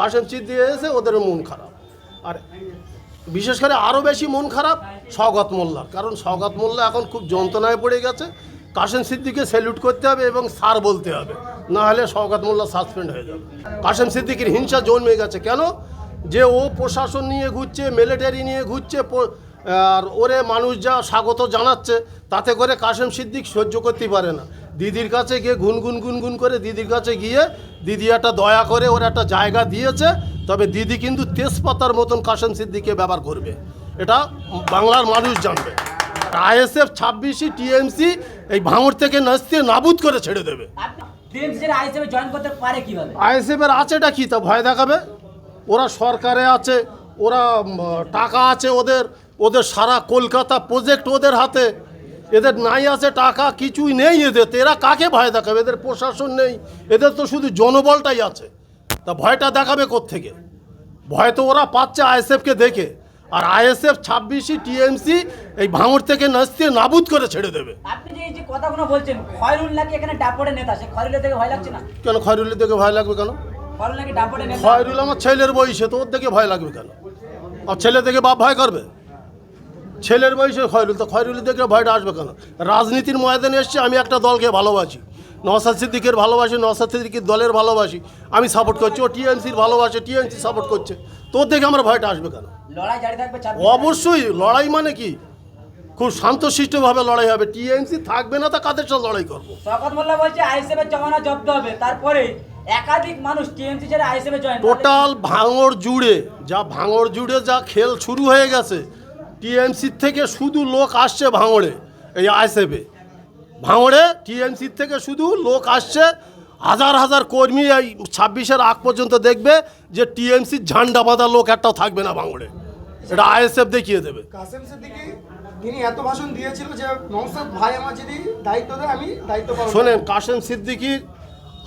কাশেম দিয়ে এসে ওদের মন খারাপ। আর বিশেষ করে আরও বেশি মন খারাপ স্বগত মোল্লার। কারণ স্বগত মোল্লা এখন খুব যন্ত্রণায় পড়ে গেছে। কাশেম সিদ্দিকে স্যালুট করতে হবে এবং স্যার বলতে হবে। না হলে সওগাত মোল্লা সাসপেন্ড হয়ে যাবে। কাশেম সিদ্দিকের হিংসা জন্মে গেছে। কেন? যে ও প্রশাসন নিয়ে ঘুরছে মিলিটারি নিয়ে ঘুরছে আর ওরে মানুষ যা স্বাগত জানাচ্ছে তাতে করে কাশেম সিদ্দিক সহ্য করতে পারে না। দিদির কাছে গিয়ে গুনগুন গুনগুন করে দিদির কাছে গিয়ে দিদি একটা দয়া করে ওর একটা জায়গা দিয়েছে তবে দিদি কিন্তু তেজপাতার মতন কাশেম সিদ্দিককে ব্যবহার করবে। এটা বাংলার মানুষ জানবে। আইএসএফ ছাব্বিশে টিএমসি এই ভাঙড় থেকে নাচতে নাবুদ করে ছেড়ে দেবে। আইএসএফের আছেটা কি তা ভয় দেখাবে? ওরা সরকারে আছে ওরা টাকা আছে ওদের ওদের সারা কলকাতা প্রজেক্ট ওদের হাতে। এদের নাই আছে টাকা কিছুই নেই এদের। তো এরা কাকে ভয় দেখাবে? এদের প্রশাসন নেই। এদের তো শুধু জনবলটাই আছে। তা ভয়টা দেখাবে থেকে ভয় তো ওরা পাচ্ছে আইএসএফকে দেখে। আর আইএসএফ ছাব্বিশে টিএমসি এই ভাঙড় থেকে নাচতে নাবুদ করে ছেড়ে দেবে। আপনি যে এই যে কথাগুলো বলছেন খয়রুল নাকি এখানে ডাপড়ে নেতা? সে খয়রুলের থেকে ভয় লাগছে না? কেন খয়রুলের দেখে ভয় লাগবে কেন? খয়রুল নাকি ডাপড়ে নেতা? খয়রুল আমার ছেলের বয়সে তো ওর দেখে ভয় লাগবে কেন? আর ছেলে দেখে বাপ ভয় করবে? ছেলের বয়সে খয়রুল তো খয়রুলের দেখে ভয়টা আসবে কেন? রাজনীতির ময়দানে এসছে আমি একটা দলকে ভালোবাসি। নওসাদ সিদ্দিকের ভালোবাসি নওসাদ সিদ্দিকের দলের ভালোবাসি আমি সাপোর্ট করছি। ও টিএমসির ভালোবাসে টিএমসি সাপোর্ট করছে। তোর দেখে আমার ভয়টা আসবে কেন? অবশ্যই লড়াই মানে কি? খুব শান্তশিষ্টভাবে লড়াই হবে। টিএমসি থাকবে না তা কাদের সাথে লড়াই করব? শকত মোল্লা বলছে আইএসএফ এর জমানা জব্দ হবে। তারপরে একাধিক মানুষ টিএমসি ছেড়ে আইএসএফ এ জয়েন টোটাল ভাঙড় জুড়ে যা ভাঙড় জুড়ে যা খেল শুরু হয়ে গেছে টিএমসির থেকে শুধু লোক আসছে ভাঙড়ে এই আইসেফে ভাঙড়ে টিএমসির থেকে শুধু লোক আসছে হাজার হাজার কর্মী এই ছাব্বিশের আগ পর্যন্ত দেখবে যে টিএমসির ঝান্ডা বাঁধা লোক একটাও থাকবে না ভাঙড়ে। এটা আইএসএফ দেখিয়ে দেবে। কাসেম সিদ্দিকি তিনি এত ভাষণ দিয়েছিল যে ভাই আমার যদি দায়িত্ব দেয় আমি দায়িত্ব পালন শোনেন কাশেম সিদ্দিকির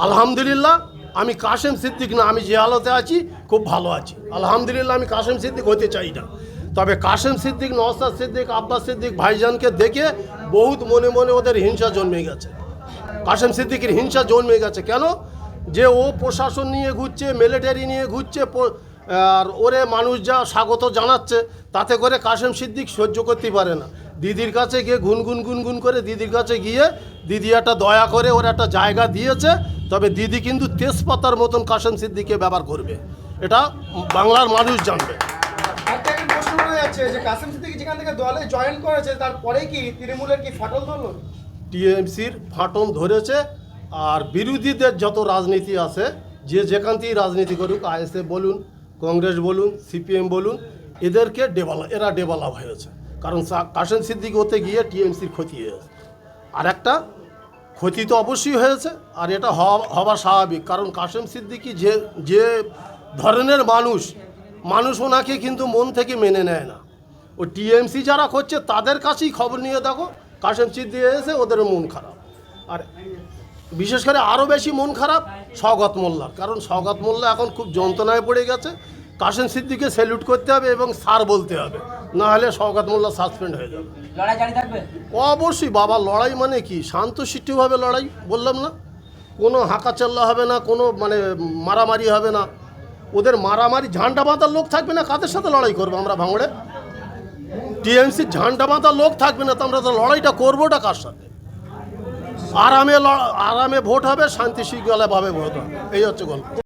আলহামদুলিল্লাহ আমি কাশেম সিদ্দিক না আমি যে হালতে আছি খুব ভালো আছি। আলহামদুলিল্লাহ আমি কাশেম সিদ্দিক হতে চাই না। তবে কাশেম সিদ্দিক নওসাদ সিদ্দিক, আব্বাস সিদ্দিক ভাইজানকে দেখে বহুত মনে মনে ওদের হিংসা জন্মে গেছে। কাশেম সিদ্দিকের হিংসা জন্মে গেছে। কেন? যে ও প্রশাসন নিয়ে ঘুরছে মিলিটারি নিয়ে ঘুরছে আর ওরে মানুষ যা স্বাগত জানাচ্ছে, তাতে করে কাশেম সিদ্দিক সহ্য করতে পারে না। দিদির কাছে গিয়ে গুনগুন গুনগুন করে দিদির কাছে গিয়ে দিদি একটা দয়া করে ওর একটা জায়গা দিয়েছে, তবে দিদি কিন্তু তেজপাতার মতন কাশেম সিদ্দিককে ব্যবহার করবে। এটা বাংলার মানুষ জানবে। যে কাসেম সিদ্দিকি যেখান থেকে দলে জয়েন করেছে, তারপরে কি তৃণমূলের কি ফাটল ধরলো? টিএমসির ফাটল ধরেছে আর বিরোধীদের যত রাজনীতি আছে, যে যেখান থেকেই রাজনীতি করুক আইএসএফ বলুন, কংগ্রেস বলুন, সিপিএম বলুন, এদেরকে ডেভেলপ এরা ডেভেলপ হয়েছে। কারণ কাশেম সিদ্দিক হতে গিয়ে টিএমসির ক্ষতি হয়েছে। আর একটা, ক্ষতি তো অবশ্যই হয়েছে, আর এটা হওয়া স্বাভাবিক। কারণ কাশেম সিদ্দিকি যে যে ধরনের মানুষ মানুষ ওনাকে কিন্তু মন থেকে মেনে নেয় না। ও টিএমসি যারা করছে তাদের কাছেই খবর নিয়ে দেখো কাশেম সিদ্দিক এসে ওদের মন খারাপ। আর বিশেষ করে আরও বেশি মন খারাপ সওগাত মোল্লার কারণ সওগাত মোল্লা এখন খুব যন্ত্রণায় পড়ে গেছে। কাশেম সিদ্দিকে স্যালুট করতে হবে এবং স্যার বলতে হবে না হলে সওগাত মোল্লা সাসপেন্ড হয়ে যাবে। অবশ্যই বাবা লড়াই মানে কি? শান্তশিষ্টভাবে লড়াই বললাম না? কোনো হাঁকাচাল্লা হবে না কোনো মানে মারামারি হবে না। ওদের মারামারি ঝান্ডা বাঁধার লোক থাকবে না কাদের সাথে লড়াই করব আমরা ভাঙড়ে? টিএমসির ঝান্ডা মাথা লোক থাকবে না, তো আমরা তো লড়াইটা করবোটা কার সাথে? আরামে আরামে ভোট হবে, শান্তি শৃঙ্খলাভাবে ভোট হবে। এই হচ্ছে গল্প।